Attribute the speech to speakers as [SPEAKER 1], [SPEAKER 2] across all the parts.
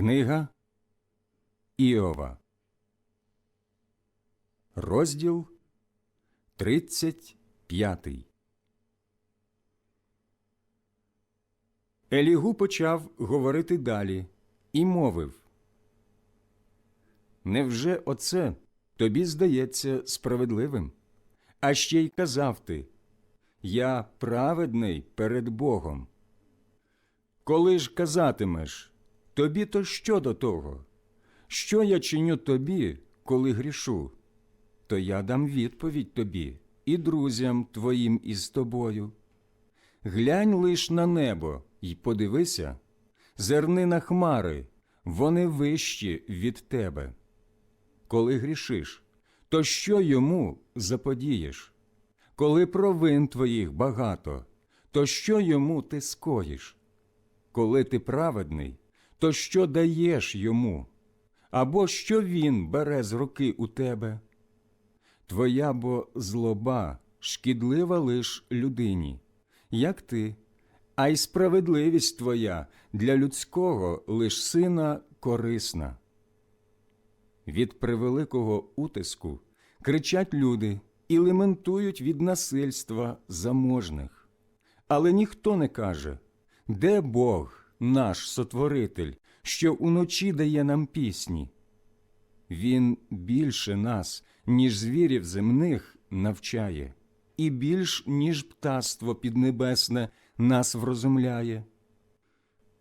[SPEAKER 1] Книга Іова, розділ 35 Елігу почав говорити далі і мовив Невже оце тобі здається справедливим? А ще й казав ти Я праведний перед Богом. Коли ж казатимеш, тобі то що до того? Що я чиню тобі, коли грішу? То я дам відповідь тобі і друзям твоїм із тобою. Глянь лиш на небо й подивися, зерни на хмари, вони вищі від тебе. Коли грішиш, то що йому заподієш? Коли провин твоїх багато, то що йому ти скоїш? Коли ти праведний, то що даєш йому? Або що він бере з руки у тебе? Твоя бо злоба шкідлива лиш людині, як ти, а й справедливість твоя для людського лиш сина корисна. Від превеликого утиску кричать люди і лементують від насильства заможних. Але ніхто не каже, де Бог, наш сотворитель, що уночі дає нам пісні? Він більше нас, ніж звірів земних, навчає, і більш, ніж птаство піднебесне нас врозумляє.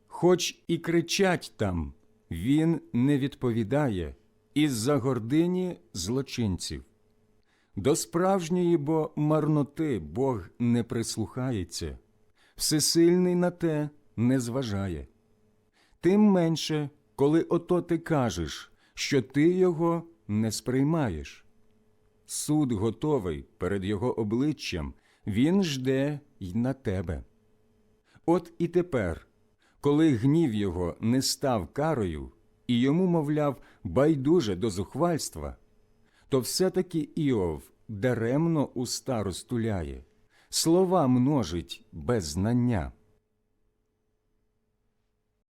[SPEAKER 1] Хоч і кричать там, він не відповідає із-за гордині злочинців. До справжньої бо марноти Бог не прислухається, всесильний на те не зважає. Тим менше, коли ото ти кажеш, що ти його не сприймаєш. Суд готовий перед його обличчям, він жде й на тебе. От і тепер, коли гнів його не став карою, і йому, мовляв, байдуже до зухвальства, то все-таки Іов даремно уста розтуляє, слова множить без знання.